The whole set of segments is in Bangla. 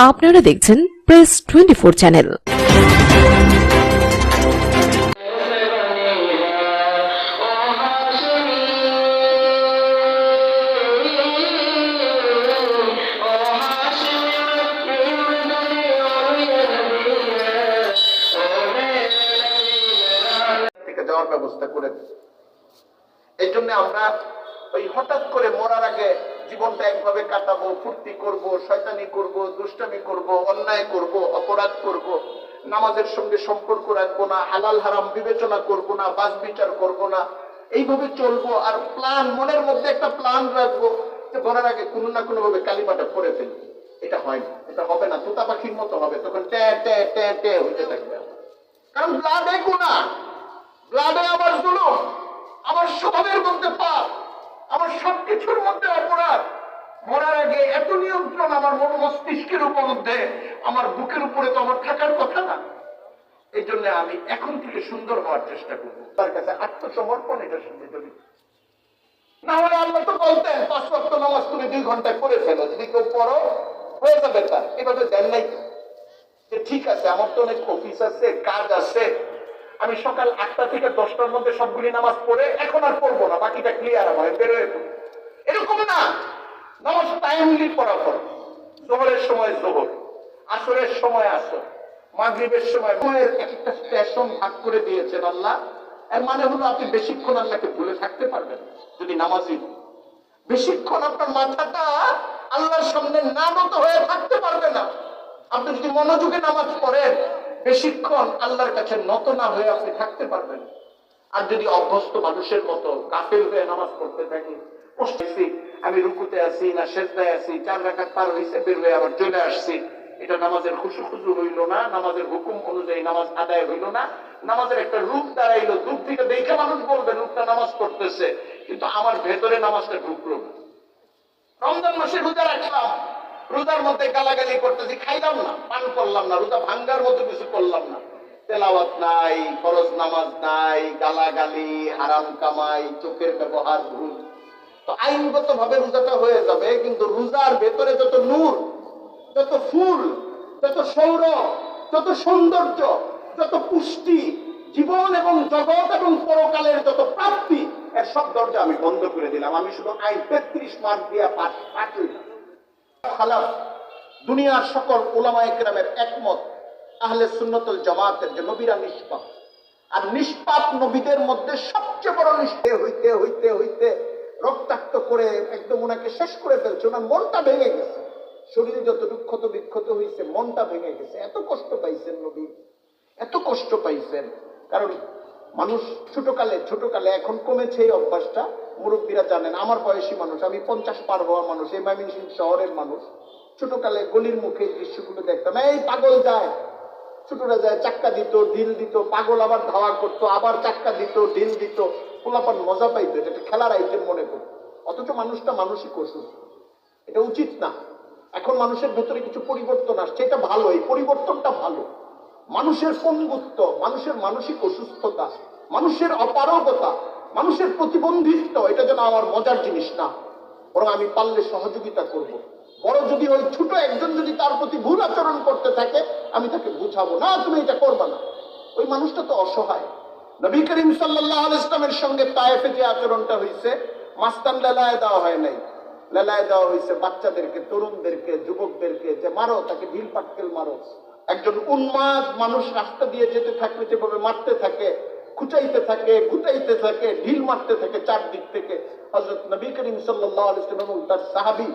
আপনারা দেখছেন প্রেস টোয়েন্টি ফোর চ্যানেল ব্যবস্থা করে এই জন্য আমরা ওই হঠাৎ করে মরার আগে জীবনটা একভাবে কাটাবো, ফুর্তি করব, শয়তানি করব, দুষ্টামি করব, অন্যায় করব, অপরাধ করব, নামাজের সঙ্গে সম্পর্ক রাখব না, হালাল হারাম বিবেচনা করব না বাস বিচার করব না, এইভাবে চলবো আর প্ল্যান মনের মধ্যে একটা প্ল্যান রাখব যে মরার আগে কোনো না কোনো ভাবে কালিমাটা পড়ে ফেলব এটা হয় না, এটা হবে না, তোতা পাখির মতো হবে, তখন ট্যা ট্যা ট্যা ট্যা হইতে থাকবে। কারণ ব্লাডে গুণা ব্লাডে আমার জুলুম আমার স্বভাবের মধ্যে পাপ আমার সবকিছুর মধ্যে অপরাধ। মরার আগে এত নিয়ন্ত্রণ আমার মন মস্তিষ্কের উপলব্ধে আমার বুকের উপরে তো আমার থাকার কথা না। এই জন্য আমি এখন থেকে সুন্দর হওয়ার চেষ্টা করব। তার কাছে আত্মসমর্পণ, এটা শুনে যদি না হলে আল্লাহ তো বলতেন, পাঁচ ওয়াক্ত নামাজ তুমি দুই ঘন্টায় পড়ে ফেলো, যদি কেউ পড়ো, হয়ে যাবে তার। এভাবে দেন নাই তো। যে ঠিক আছে, আমার তো অনেক অফিস আছে, কাজ আছে। আমি সকাল আটটা থেকে দশটার মধ্যে সবগুলি নামাজ পড়ে এখন আর পড়ব না, বাকিটা ক্লিয়ার আমার বেরোয়। এরকম না। নামাজ টাইমলি পড়া পড়ো জোহরের সময় জোহর, আসরের সময় আসর, মাগরিবের সময় সময়ের এক একটা স্টেশন ভাগ করে দিয়েছেন আল্লাহ। এর মানে হলো আপনি বেশিক্ষণ আল্লাহকে ভুলে থাকতে পারবেন যদি নামাজি। বেশিক্ষণ আপনার মাথাটা আল্লাহর সামনে না নত হয়ে থাকতে পারবে না। আপনি যদি মনোযোগে নামাজ পড়েন বেশিক্ষণ আল্লাহর কাছে নত না হয়ে আপনি থাকতে পারবেন। আর যদি অভ্যস্ত মানুষের মতো গাফেল হয়ে নামাজ পড়তে থাকি আমি রুকুতে আছি না সেজদায় আছি, চার রাখাত পার হয়েছে বের হয়ে আবার চলে আসছি। এটা নামাজের খুশু খুশু হইল না, নামাজের হুকুম অনুযায়ী নামাজ আদায় হইল না। নামাজের একটা রূপ দাঁড়াইলো, দূর থেকে দেখে মানুষ বলবে, রূপটা নামাজ পড়তেছে। কিন্তু আমার ভেতরে নামাজটা ঢুকলো না। রমজান মাসে রোজা রাখলাম। রোজার মধ্যে গালাগালি করতেছি, খাইলাম না, পান করলাম না, রোজা ভাঙ্গার মতো কিছু করলাম না। তেলাওয়াত নাই, ফরজ নামাজ নাই, গালাগালি, হারাম কামাই, চোখের ব্যবহার ভুল। তো আইনগত ভাবে রোজাটা হয়ে যাবে, কিন্তু রোজার ভেতরে যত নূর, যত ফুল, যত সৌর, যত সৌন্দর্য, যত পুষ্টি, জীবন এবং জগৎ এবং পরকালের যত প্রাপ্তি, এর সব দরজা আমি বন্ধ করে দিলাম। আমি শুধু আইন তেত্রিশ মার্ক দিয়ে পাঠ পাঠ হইলাম। খালাফ দুনিয়ার সকল ওলামা একরামের একমত, আহলে সুন্নতুল জামাতের যে নবীরা নিষ্পাপ। আর নিষ্পাপ নবীদের মধ্যে সবচেয়ে বড় নিষ্ঠে হইতে হইতে হইতে রক্তাক্ত করে একদম ওনাকে শেষ করে ফেলছে। ওনার মনটা ভেঙে গেছে। শরীরে যত দুঃখত বিক্ষত হয়েছে মনটা ভেঙে গেছে। এত কষ্ট পাইছেন নবী, এত কষ্ট পাইছেন। কারণ মানুষ ছোটকালে ছোটকালে, এখন কমেছে এই অভ্যাসটা। মুরব্বীরা জানেন, আমার বয়সী মানুষ, আমি পঞ্চাশ পার হওয়া মানুষ, এই ময়মনসিংহ শহরের মানুষ। ছোটকালে গলির মুখে দৃশ্যগুলো দেখতাম, এই পাগল যায়। ছোটরা যায়, চাক্কা দিত, ঢিল দিত, পাগল আবার ধাওয়া করতো, আবার চাক্কা দিত, ঢিল দিত। পোলাপান মজা পাইতো, এটা একটা খেলার আইটেম মনে করতো। অথচ মানুষটা মানসিক অসুস্থ। এটা উচিত না। এখন মানুষের ভেতরে কিছু পরিবর্তন আসছে, এটা ভালো, এই পরিবর্তনটা ভালো। মানুষের পঙ্গুত্ব মানুষের মানসিক অসুস্থতা, মানুষের অপারগতা। মানুষের প্রতিবন্ধিত্ব এটা যেন আমার মজার জিনিস না, বরং আমি পারলে সহযোগিতা করব। বড় যদি ওই ছোট একজন যদি তার প্রতি ভুল আচরণ করতে থাকে, আমি তাকে বুঝাবো, না, তুমি এটা করবা না। ওই মানুষটা তো অসহায়। নবী করিম সাল্লাহ ইসলামের সঙ্গে তায়েফে যে আচরণটা হয়েছে মাস্তান লেলায় দেওয়া হয় নাই। লেলায় দেওয়া হয়েছে বাচ্চাদেরকে, তরুণদেরকে, যুবকদেরকে, যে মারো, তাকে ঢিল পাটকেল মারো। একজন উন্মাদ মানুষ রাস্তা দিয়ে যেতে থাকলে যেভাবে মারতে থাকে খুচাইতে থাকে ঘুটাইতে থাকে, ঢিল মারতে থাকে চারদিক থেকে। হজরত নবী করিম সাল্লাহ ইসলাম এবং তার সাহাবি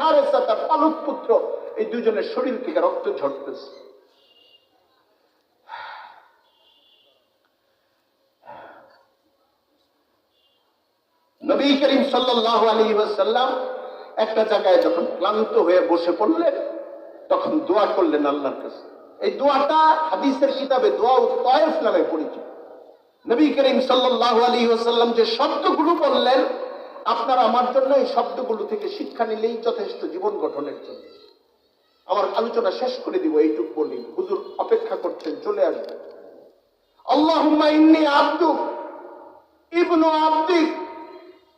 হারেসা, তার পালক পুত্র, এই দুজনের শরীর থেকে রক্ত ঝরতেছে। নবী করিম সাল্লাহ আলী সাল্লাম একটা জায়গায় যখন ক্লান্ত হয়ে বসে পড়লেন, তখন দোয়া করলেন আল্লাহর কাছে। এই দোয়াটা হাদিসের কিতাবে দোয়া তয়েফ নামে পরিচিত। নবী করিম সাল্লাহ আলী সাল্লাম যে শব্দগুলো বললেন, আপনার আমার জন্য এই শব্দগুলো থেকে শিক্ষা নিলেই যথেষ্ট জীবন গঠনের জন্য। আমার আলোচনা শেষ করে দিব, এইটুক বলি। হুজুর অপেক্ষা করছেন, চলে আসবে আল্লাহুম্মা ইন্নী আব্দুক ইবনু আব্দিক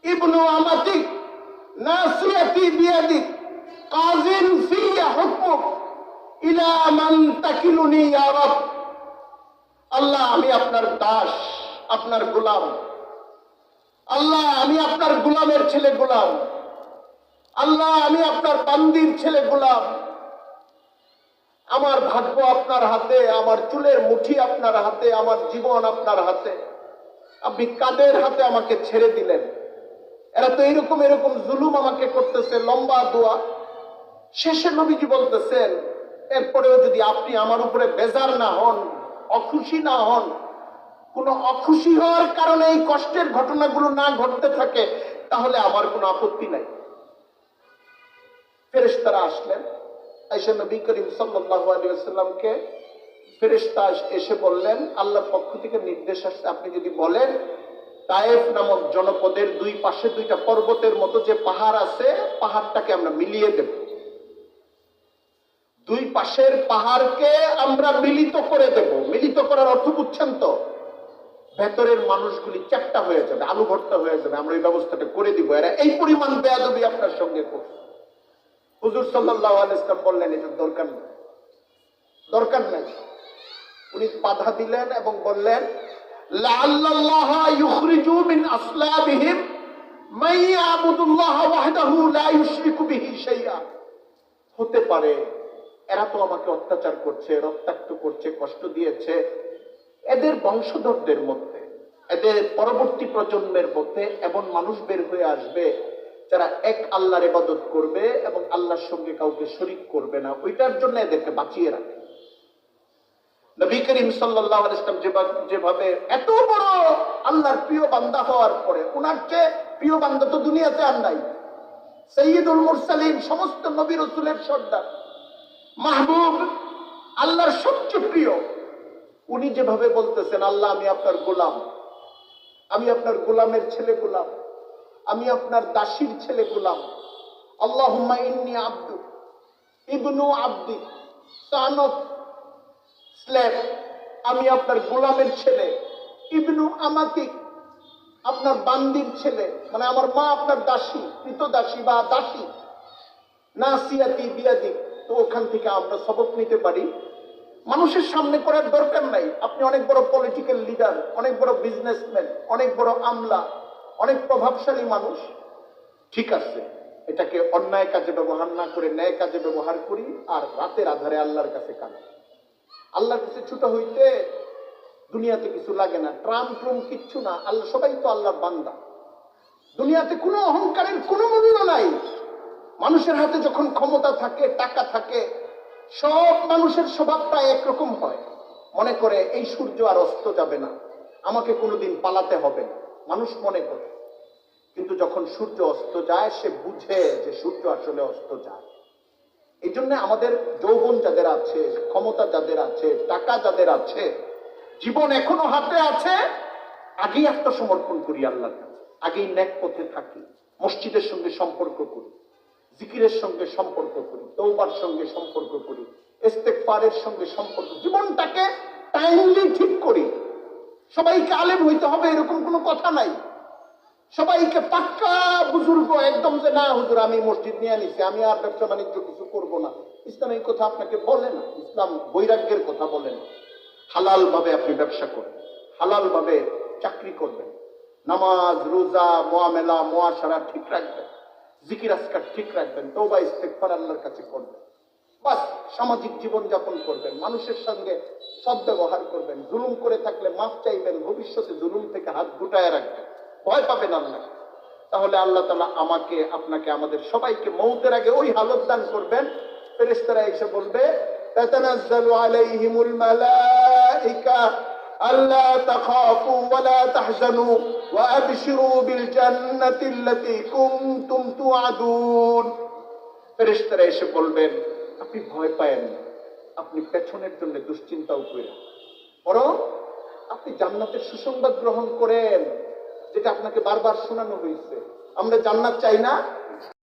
ইবনু আমাতিক নাসিয়াতি বিয়াদিক কাজিন ফিয়া হুকমুক ইলা মান তাকিলুনি ইয়া রব। আল্লাহ, আমি আপনার দাস। আপনার গোলাম। আল্লাহ, আমি আপনার গোলামের ছেলে গোলাম। আল্লাহ, আমি আপনার বান্দির ছেলে গোলাম। আমার ভাগ্য আপনার হাতে, আমার চুলের মুঠি আপনার হাতে, আমার জীবন আপনার হাতে। আপনি কাদের হাতে আমাকে ছেড়ে দিলেন? এরা তো এরকম এরকম জুলুম আমাকে করতেছে, লম্বা দোয়া। শেষে নবীজি বলতেছেন, এরপরেও যদি আপনি আমার উপরে বেজার না হন, অখুশি না হন কোন অখুশি হওয়ার কারণে এই কষ্টের ঘটনাগুলো না ঘটতে থাকে, তাহলে আমার কোনো আপত্তি নাই। ফেরেশতারা আসলেন। আইসা নবী করিম আলাইহি ওয়াসাল্লামকে ফেরেশতা এসে বললেন, আল্লাহর পক্ষ থেকে নির্দেশ আসছে, আপনি যদি বলেন, তায়েফ নামক জনপদের দুই পাশে দুইটা পর্বতের মতো যে পাহাড় আছে, পাহাড়টাকে আমরা মিলিয়ে দেব। দুই পাশের পাহাড়কে আমরা মিলিত করে দেব। মিলিত করার অর্থ বুঝছেন তো? ভেতরের মানুষগুলি চ্যাপ্টা হয়ে যাবে, আলু ভর্তা হয়ে যাবে, আমরা এই ব্যবস্থাটা করে দিব। এরা এই পরিমাণ বেয়াদবি আপনার সঙ্গে করছে হুজুর সাল্লাহ ইসলাম বললেন এটা দরকার নেই। দরকার নেই। উনি বাধা দিলেন এবং বললেন হতে পারে, এরা তো আমাকে অত্যাচার করছে, রক্তাক্ত করছে, কষ্ট দিয়েছে এদের বংশধরদের মধ্যে, এদের পরবর্তী প্রজন্মের মধ্যে এমন মানুষ বের হয়ে আসবে যারা এক আল্লাহর ইবাদত করবে এবং আল্লাহর সঙ্গে কাউকে শরিক করবে না। ওইটার জন্য এদেরকে বাঁচিয়ে রাখে। নবী করিম সাল্লাল্লাহু আলাইহি ওয়াসাল্লাম যেভাবে এত বড় আল্লাহর প্রিয় বান্দা হওয়ার পরে ওনার চেয়ে প্রিয় বান্দা তো দুনিয়াতে আর নাই। সৈয়দুল মুরসালিন, সমস্ত নবী রসুলের সর্দার। মাহবুব, আল্লাহর সবচেয়ে প্রিয়। উনি যেভাবে বলতেছেন, আল্লাহ, আমি আপনার গোলাম। আমি আপনার গোলামের ছেলে গোলাম। আমি আপনার দাসীর ছেলে গোলাম। আল্লাহ ইন্নি আব্দু ইবনু আব্দি সান আমি আপনার গোলামের ছেলে। ইবনু আমাতি আপনার বান্দির ছেলে। মানে আমার মা আপনার দাসী কৃত দাসী বা দাসী। না সিয়াতি বিয়াদি। তো ওখান থেকে আমরা সবক নিতে পারি। মানুষের সামনে করার দরকার নাই। আপনি অনেক বড় পলিটিক্যাল লিডার অনেক বড় বিজনেসম্যান অনেক বড় আমলা, অনেক প্রভাবশালী মানুষ। ঠিক আছে, এটাকে অন্যায় কাজে ব্যবহার না করে, ন্যায় কাজে ব্যবহার করি, আর রাতের আধারে আল্লাহর কাছে কাঁদি। আল্লাহর কাছে ছুটা হইতে দুনিয়াতে কিছু লাগে না, ট্রাম ট্রুম কিচ্ছু না, আল্লাহ, সবাই তো আল্লাহর বান্দা। দুনিয়াতে কোনো অহংকারের কোনো মূল্য নাই। মানুষের হাতে যখন ক্ষমতা থাকে, টাকা থাকে সব মানুষের স্বভাবটা একরকম হয়। মনে করে, এই সূর্য আর অস্ত যাবে না। আমাকে কোনোদিন পালাতে হবে না। মানুষ মনে করে। কিন্তু যখন সূর্য অস্ত যায়, সে বুঝে যে সূর্য আসলে অস্ত যায়। এই জন্য আমাদের যৌবন যাদের আছে, ক্ষমতা যাদের আছে, টাকা যাদের আছে, জীবন এখনও হাতে আছে, আগেই আত্মসমর্পণ করি আল্লাহর কাছে। আগেই ন্যাক পথে থাকি, মসজিদের সঙ্গে সম্পর্ক করি, জিকিরের সঙ্গে সম্পর্ক করি। তৌবার সঙ্গে সম্পর্ক করি ইস্তেকফারের সঙ্গে সম্পর্ক, জীবনটাকে টাইমলি ঠিক করি। সবাইকে আলেম হইতে হবে, এরকম কোনো কথা নাই। সবাইকে পাক্কা বুজুর্গ একদম যে, না, হুজুর, আমি মসজিদ নিয়ে নিছি আমি আর ব্যবসা বাণিজ্য কিছু করব না। ইসলাম এই কথা আপনাকে বলে না। ইসলাম বৈরাগ্যের কথা বলে না। হালাল ভাবে আপনি ব্যবসা করবেন হালাল ভাবে চাকরি করবেন। নামাজ, রোজা, মোয়ামেলা মোয়াশারা ঠিক রাখবেন। জিকির আজকার ঠিক রাখবেন তৌবা ইস্তেকফার আল্লাহর কাছে করবেন। বাস, সামাজিক জীবন যাপন করবেন, মানুষের সঙ্গে সদ ব্যবহার করবেন, জুলুম করে থাকলে মাফ চাইবেন, ভবিষ্যতে জুলুম থেকে হাত গুটায় রাখবেন। ভয় পাবেন আল্লাহ। তাহলে আল্লাহ তালা আমাকে, আপনাকে, আমাদের সবাইকে মৌতের আগে ওই হালত দান করবেন। ফেরেস্তারা এসে বলবে আল্লাহ তাখাফু وأبشروا بالجنة التي كنتم توعدون ফেরেশতারা এসে বলবেন আপনি ভয় পায়েন না আপনি পেছনের জন্য দুশ্চিন্তাও করেন বরং আপনি জান্নাতের সুসংবাদ গ্রহণ করেন যেটা আপনাকে বারবার শোনানো হয়েছে আমরা জান্নাত চাই না